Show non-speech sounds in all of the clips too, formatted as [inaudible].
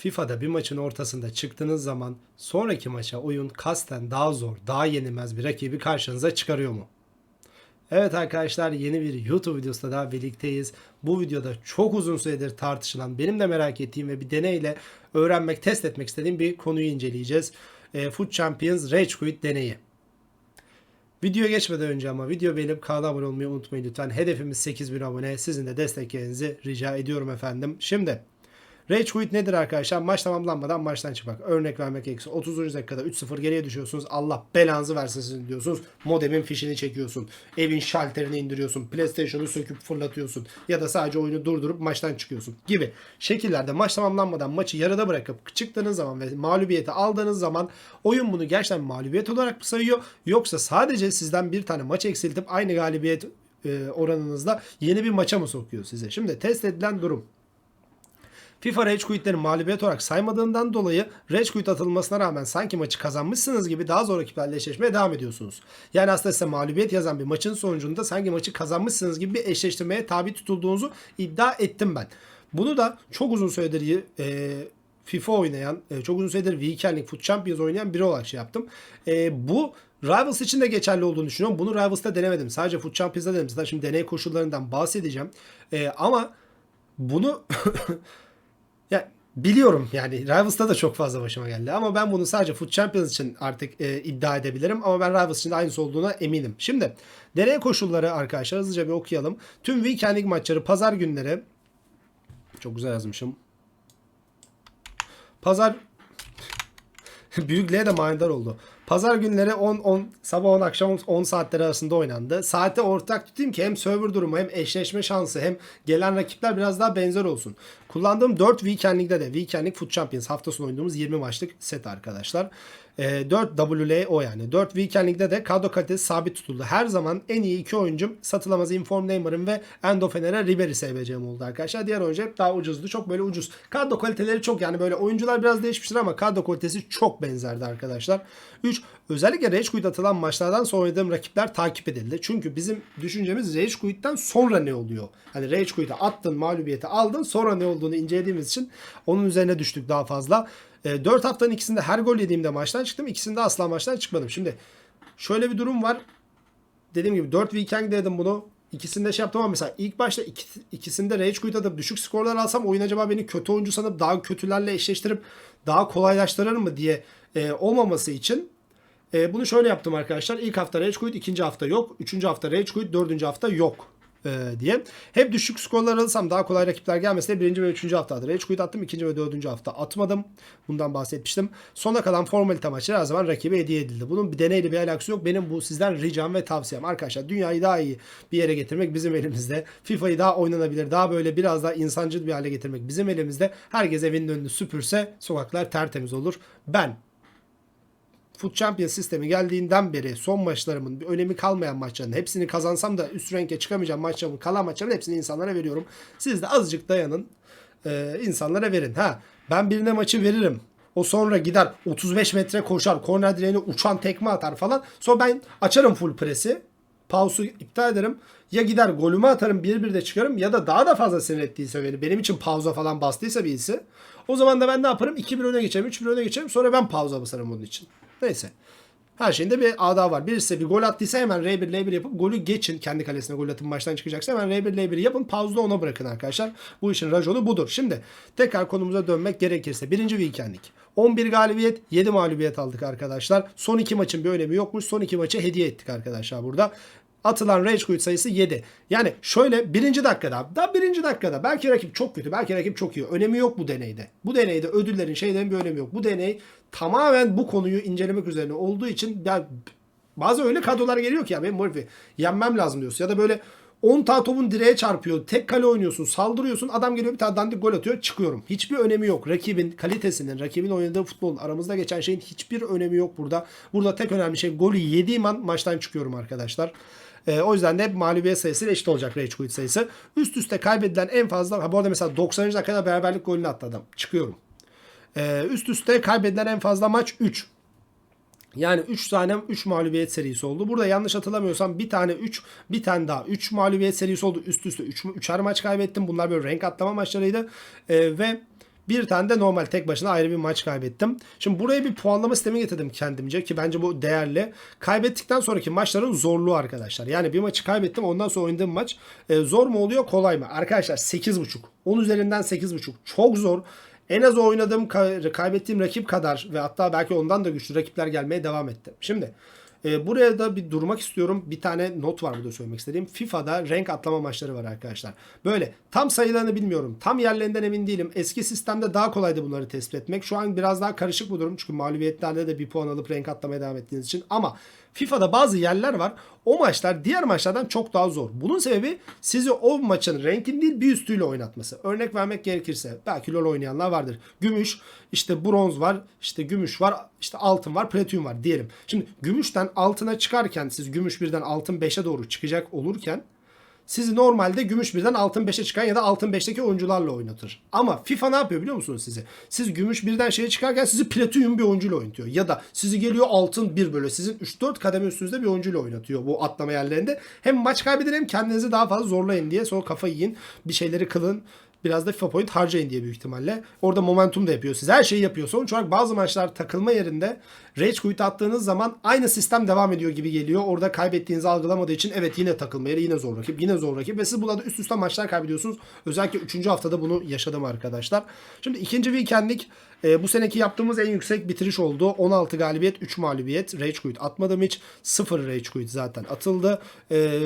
FIFA'da bir maçın ortasında çıktığınız zaman sonraki maça oyun kasten daha zor, daha yenilmez bir rakibi karşınıza çıkarıyor mu? Evet arkadaşlar yeni bir YouTube videosunda daha birlikteyiz. Bu videoda çok uzun süredir tartışılan, benim de merak ettiğim ve bir deneyle öğrenmek, test etmek istediğim bir konuyu inceleyeceğiz. E, Foot Champions Rage Quit deneyi. Videoya geçmeden önce ama video beğenip kanala abone olmayı unutmayın lütfen. Hedefimiz 8000 abone. Sizin de desteklerinizi rica ediyorum efendim. Şimdi Rage quit nedir arkadaşlar? Maç tamamlanmadan maçtan çıkmak. Örnek vermek gerekirse 30. dakikada 3-0 geriye düşüyorsunuz. Allah belanızı versin sizin diyorsunuz. Modemin fişini çekiyorsun. Evin şalterini indiriyorsun. PlayStation'u söküp fırlatıyorsun. Ya da sadece oyunu durdurup maçtan çıkıyorsun gibi şekillerde maç tamamlanmadan maçı yarıda bırakıp çıktığınız zaman ve mağlubiyeti aldığınız zaman oyun bunu gerçekten mağlubiyet olarak mı sayıyor? Yoksa sadece sizden bir tane maç eksiltip aynı galibiyet e, oranınızda yeni bir maça mı sokuyor size? Şimdi test edilen durum. FIFA Rage Quit'leri mağlubiyet olarak saymadığından dolayı Rage Quit atılmasına rağmen sanki maçı kazanmışsınız gibi daha zor rakiplerle eşleşmeye devam ediyorsunuz. Yani aslında size mağlubiyet yazan bir maçın sonucunda sanki maçı kazanmışsınız gibi bir eşleştirmeye tabi tutulduğunuzu iddia ettim ben. Bunu da çok uzun süredir e, FIFA oynayan, e, çok uzun süredir Weekend Foot Champions oynayan biri olarak şey yaptım. E, bu Rivals için de geçerli olduğunu düşünüyorum. Bunu Rivals'ta denemedim. Sadece Foot Champions'da denedim. Zaten şimdi deney koşullarından bahsedeceğim. E, ama bunu [laughs] biliyorum yani Rivals'ta da çok fazla başıma geldi ama ben bunu sadece Foot Champions için artık e, iddia edebilirim ama ben Rivals için de aynısı olduğuna eminim. Şimdi deney koşulları arkadaşlar hızlıca bir okuyalım. Tüm Weekend League maçları pazar günleri çok güzel yazmışım. Pazar [laughs] Büyük L de manidar oldu. Pazar günleri 10 10 sabah 10 akşam 10 saatleri arasında oynandı. Saate ortak tutayım ki hem server durumu hem eşleşme şansı hem gelen rakipler biraz daha benzer olsun. Kullandığım 4 Weekend'likte de Weekend League Foot Champions hafta sonu oynadığımız 20 maçlık set arkadaşlar. E, 4 WLO yani. 4 Weekend League'de de kadro kalitesi sabit tutuldu. Her zaman en iyi iki oyuncum satılamaz Inform Neymar'ın ve Endo Fener'e Ribery SBC'm oldu arkadaşlar. Diğer oyuncu hep daha ucuzdu. Çok böyle ucuz. Kadro kaliteleri çok yani böyle oyuncular biraz değişmiştir ama kadro kalitesi çok benzerdi arkadaşlar. 3. Özellikle Rage Quit atılan maçlardan sonra oynadığım rakipler takip edildi. Çünkü bizim düşüncemiz Rage Quit'ten sonra ne oluyor? Hani Rage Quit'e attın, mağlubiyeti aldın sonra ne olduğunu incelediğimiz için onun üzerine düştük daha fazla. E, 4 haftanın ikisinde her gol yediğimde maçtan çıktım. İkisinde asla maçtan çıkmadım. Şimdi şöyle bir durum var. Dediğim gibi 4 weekend dedim bunu. İkisinde şey yaptım ama mesela ilk başta iki, ikisinde rage quit atıp düşük skorlar alsam oyun acaba beni kötü oyuncu sanıp daha kötülerle eşleştirip daha kolaylaştırır mı diye e, olmaması için e, bunu şöyle yaptım arkadaşlar. İlk hafta rage quit, ikinci hafta yok. Üçüncü hafta rage quit, dördüncü hafta yok e, diye. Hep düşük skorlar alırsam daha kolay rakipler gelmesine birinci ve üçüncü haftada Rage Quit attım. ikinci ve dördüncü hafta atmadım. Bundan bahsetmiştim. Sona kalan formalite maçları her zaman rakibe hediye edildi. Bunun bir deneyle bir alakası yok. Benim bu sizden ricam ve tavsiyem. Arkadaşlar dünyayı daha iyi bir yere getirmek bizim elimizde. FIFA'yı daha oynanabilir, daha böyle biraz daha insancıl bir hale getirmek bizim elimizde. Herkes evinin önünü süpürse sokaklar tertemiz olur. Ben Foot Champions sistemi geldiğinden beri son maçlarımın bir önemi kalmayan maçların hepsini kazansam da üst renke çıkamayacağım maçlarımın kalan maçların hepsini insanlara veriyorum. Siz de azıcık dayanın e, insanlara verin. Ha ben birine maçı veririm. O sonra gider 35 metre koşar. Korner direğine uçan tekme atar falan. Sonra ben açarım full presi. Pausu iptal ederim. Ya gider golümü atarım 1-1 de çıkarım ya da daha da fazla sinir ettiyse beni benim için pauza falan bastıysa birisi. O zaman da ben ne yaparım? 2-1 öne geçerim, 3-1 öne geçerim. Sonra ben pauza basarım onun için. Neyse. Her şeyin de bir ada var. Birisi bir gol attıysa hemen R1 L1 yapıp golü geçin. Kendi kalesine gol atıp maçtan çıkacaksa hemen R1 L1 yapın. Pauzda ona bırakın arkadaşlar. Bu işin raconu budur. Şimdi tekrar konumuza dönmek gerekirse. Birinci weekendlik. 11 galibiyet 7 mağlubiyet aldık arkadaşlar. Son iki maçın bir önemi yokmuş. Son iki maçı hediye ettik arkadaşlar burada. Atılan rage quit sayısı 7. Yani şöyle birinci dakikada da birinci dakikada belki rakip çok kötü belki rakip çok iyi. Önemi yok bu deneyde. Bu deneyde ödüllerin şeylerin bir önemi yok. Bu deney tamamen bu konuyu incelemek üzerine olduğu için ya bazı öyle kadrolar geliyor ki ya benim Murphy yenmem lazım diyorsun. Ya da böyle 10 tane topun direğe çarpıyor. Tek kale oynuyorsun. Saldırıyorsun. Adam geliyor bir tane dandik gol atıyor. Çıkıyorum. Hiçbir önemi yok. Rakibin kalitesinin, rakibin oynadığı futbolun aramızda geçen şeyin hiçbir önemi yok burada. Burada tek önemli şey golü yediğim an maçtan çıkıyorum arkadaşlar. E, o yüzden de mağlubiyet sayısı eşit olacak Rage Quit sayısı. Üst üste kaybedilen en fazla ha bu arada mesela 90. dakikada beraberlik golünü attı adam. Çıkıyorum. E, üst üste kaybedilen en fazla maç 3. Yani 3 tane 3 mağlubiyet serisi oldu. Burada yanlış hatırlamıyorsam bir tane 3, bir tane daha 3 mağlubiyet serisi oldu. Üst üste 3 3'er maç kaybettim. Bunlar böyle renk atlama maçlarıydı. E, ve Bir tane de normal tek başına ayrı bir maç kaybettim. Şimdi buraya bir puanlama sistemi getirdim kendimce ki bence bu değerli. Kaybettikten sonraki maçların zorluğu arkadaşlar. Yani bir maçı kaybettim ondan sonra oynadığım maç e, zor mu oluyor kolay mı? Arkadaşlar 8.5. 10 üzerinden 8.5. Çok zor. En az oynadığım ka- kaybettiğim rakip kadar ve hatta belki ondan da güçlü rakipler gelmeye devam etti. Şimdi e, buraya da bir durmak istiyorum. Bir tane not var burada söylemek istediğim. FIFA'da renk atlama maçları var arkadaşlar. Böyle tam sayılarını bilmiyorum. Tam yerlerinden emin değilim. Eski sistemde daha kolaydı bunları tespit etmek. Şu an biraz daha karışık bu durum. Çünkü mağlubiyetlerde de bir puan alıp renk atlamaya devam ettiğiniz için. Ama FIFA'da bazı yerler var. O maçlar diğer maçlardan çok daha zor. Bunun sebebi sizi o maçın renkin değil bir üstüyle oynatması. Örnek vermek gerekirse belki LoL oynayanlar vardır. Gümüş, işte bronz var, işte gümüş var, işte altın var, platin var diyelim. Şimdi gümüşten altına çıkarken siz gümüş birden altın 5'e doğru çıkacak olurken sizi normalde gümüş birden altın 5'e çıkan ya da altın 5'teki oyuncularla oynatır. Ama FIFA ne yapıyor biliyor musunuz sizi? Siz gümüş birden şeye çıkarken sizi platinum bir oyuncuyla oynatıyor. Ya da sizi geliyor altın bir böyle sizin 3-4 kademe üstünüzde bir oyuncuyla oynatıyor bu atlama yerlerinde. Hem maç kaybedin hem kendinizi daha fazla zorlayın diye sonra kafa yiyin. Bir şeyleri kılın. Biraz da FIFA point harcayın diye büyük ihtimalle. Orada momentum da yapıyor. Siz her şeyi yapıyor. Sonuç olarak bazı maçlar takılma yerinde Rage quit attığınız zaman aynı sistem devam ediyor gibi geliyor. Orada kaybettiğinizi algılamadığı için evet yine takılma yeri yine zor rakip yine zor rakip ve siz burada üst üste maçlar kaybediyorsunuz. Özellikle 3. haftada bunu yaşadım arkadaşlar. Şimdi ikinci weekendlik e, bu seneki yaptığımız en yüksek bitiriş oldu. 16 galibiyet 3 mağlubiyet. Rage quit atmadım hiç. 0 rage quit zaten atıldı. E,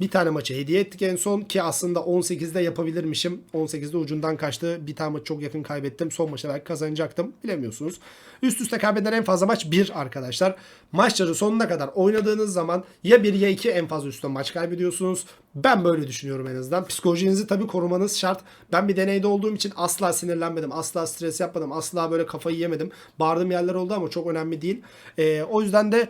bir tane maçı hediye ettik en son ki aslında 18'de yapabilirmişim. 18'de ucundan kaçtı. Bir tane maçı çok yakın kaybettim. Son maçta belki kazanacaktım. Bilemiyorsunuz. Üst üste kaybeden en fazla maç 1 arkadaşlar. Maçları sonuna kadar oynadığınız zaman ya 1 ya 2 en fazla üstte maç kaybediyorsunuz. Ben böyle düşünüyorum en azından. Psikolojinizi tabii korumanız şart. Ben bir deneyde olduğum için asla sinirlenmedim. Asla stres yapmadım. Asla böyle kafayı yemedim. Bağırdığım yerler oldu ama çok önemli değil. Ee, o yüzden de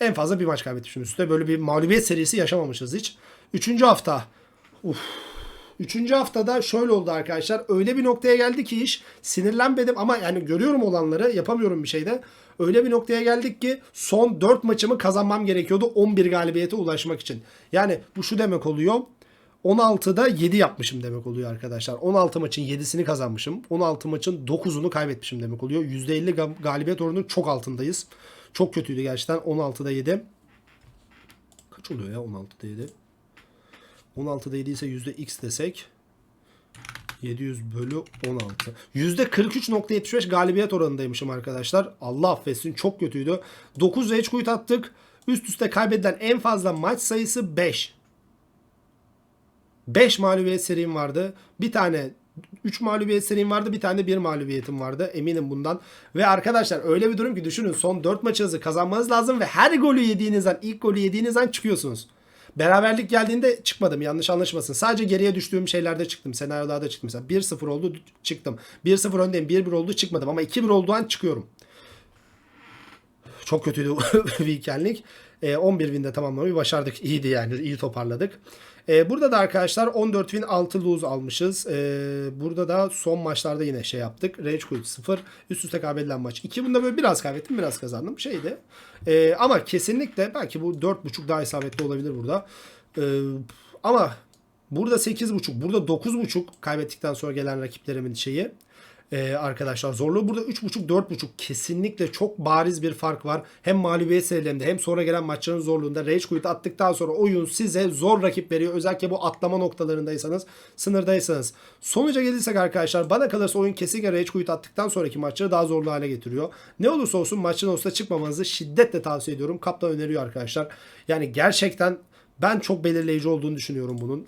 en fazla bir maç kaybetmişim üstte. Böyle bir mağlubiyet serisi yaşamamışız hiç. Üçüncü hafta. Uf. Üçüncü haftada şöyle oldu arkadaşlar. Öyle bir noktaya geldi ki iş sinirlenmedim ama yani görüyorum olanları yapamıyorum bir şeyde. Öyle bir noktaya geldik ki son 4 maçımı kazanmam gerekiyordu 11 galibiyete ulaşmak için. Yani bu şu demek oluyor. 16'da 7 yapmışım demek oluyor arkadaşlar. 16 maçın 7'sini kazanmışım. 16 maçın 9'unu kaybetmişim demek oluyor. %50 ga- galibiyet oranının çok altındayız. Çok kötüydü gerçekten. 16'da 7. Kaç oluyor ya 16'da 7? 16'da 7 ise %x desek 700 bölü 16. %43.75 galibiyet oranındaymışım arkadaşlar. Allah affetsin çok kötüydü. 9 rage quit attık. Üst üste kaybedilen en fazla maç sayısı 5. 5 mağlubiyet serim vardı. Bir tane 3 mağlubiyet serim vardı. Bir tane de 1 mağlubiyetim vardı. Eminim bundan. Ve arkadaşlar öyle bir durum ki düşünün son 4 maçınızı kazanmanız lazım ve her golü yediğinizden ilk golü yediğinizden çıkıyorsunuz. Beraberlik geldiğinde çıkmadım yanlış anlaşılmasın. Sadece geriye düştüğüm şeylerde çıktım. Senaryolarda çıktım. Mesela 1-0 oldu çıktım. 1-0 öndeyim 1-1 oldu çıkmadım ama 2-1 olduğu an çıkıyorum. Çok kötüydü [laughs] weekendlik. E, 11 winde tamamlamayı başardık. İyiydi yani. iyi toparladık. E, burada da arkadaşlar 14 win 6 lose almışız. E, burada da son maçlarda yine şey yaptık. Rage Quit 0. Üst üste kaybedilen maç. 2 bunda böyle biraz kaybettim biraz kazandım. Şeydi. E, ama kesinlikle belki bu 4.5 daha isabetli olabilir burada. E, ama burada 8.5 burada 9.5 kaybettikten sonra gelen rakiplerimin şeyi. Ee, arkadaşlar zorluğu burada 3.5 4.5 kesinlikle çok bariz bir fark var. Hem mağlubiyet serilerinde hem sonra gelen maçların zorluğunda Rage Quit attıktan sonra oyun size zor rakip veriyor. Özellikle bu atlama noktalarındaysanız, sınırdaysanız. Sonuca gelirsek arkadaşlar bana kalırsa oyun kesinlikle Rage Quit attıktan sonraki maçları daha zorlu hale getiriyor. Ne olursa olsun maçın olsa çıkmamanızı şiddetle tavsiye ediyorum. Kaptan öneriyor arkadaşlar. Yani gerçekten ben çok belirleyici olduğunu düşünüyorum bunun.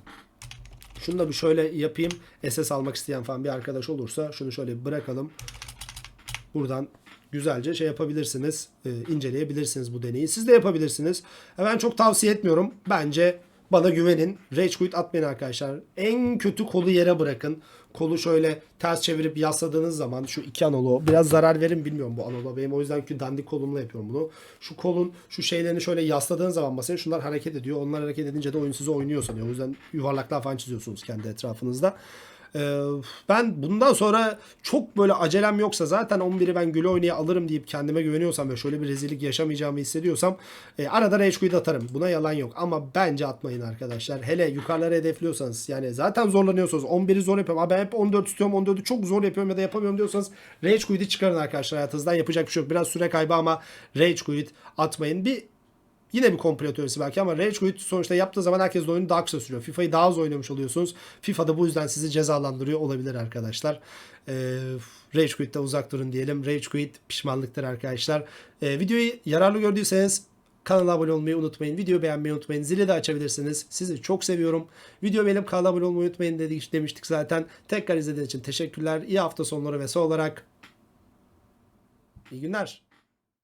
Şunu da bir şöyle yapayım. SS almak isteyen falan bir arkadaş olursa şunu şöyle bırakalım. Buradan güzelce şey yapabilirsiniz. e, inceleyebilirsiniz bu deneyi. Siz de yapabilirsiniz. E, Ben çok tavsiye etmiyorum. Bence bana güvenin. Rage quit atmayın arkadaşlar. En kötü kolu yere bırakın. Kolu şöyle ters çevirip yasladığınız zaman şu iki anolo biraz zarar verin bilmiyorum bu anolo benim o yüzden ki dandik kolumla yapıyorum bunu. Şu kolun şu şeylerini şöyle yasladığınız zaman masaya şunlar hareket ediyor. Onlar hareket edince de oyun size oynuyor sanıyor. O yüzden yuvarlaklar falan çiziyorsunuz kendi etrafınızda. Ee, ben bundan sonra çok böyle acelem yoksa zaten 11'i ben güle oynaya alırım deyip kendime güveniyorsam ve şöyle bir rezillik yaşamayacağımı hissediyorsam e, arada Rage Quit atarım. Buna yalan yok. Ama bence atmayın arkadaşlar. Hele yukarılara hedefliyorsanız yani zaten zorlanıyorsanız 11'i zor yapıyorum. Abi ben hep 14 istiyorum 14'ü çok zor yapıyorum ya da yapamıyorum diyorsanız Rage Quit'i çıkarın arkadaşlar hayatınızdan. Yapacak bir şey yok. Biraz süre kaybı ama Rage Quit atmayın. Bir Yine bir komplo teorisi belki ama Rage Quit sonuçta yaptığı zaman herkes de oyunu daha kısa sürüyor. FIFA'yı daha az oynamış oluyorsunuz. FIFA da bu yüzden sizi cezalandırıyor olabilir arkadaşlar. Ee, Rage Quit'te uzak durun diyelim. Rage Quit pişmanlıktır arkadaşlar. Ee, videoyu yararlı gördüyseniz kanala abone olmayı unutmayın. Videoyu beğenmeyi unutmayın. Zili de açabilirsiniz. Sizi çok seviyorum. Video beğenip kanala abone olmayı unutmayın dedik, demiştik zaten. Tekrar izlediğiniz için teşekkürler. İyi hafta sonları ve son olarak iyi günler.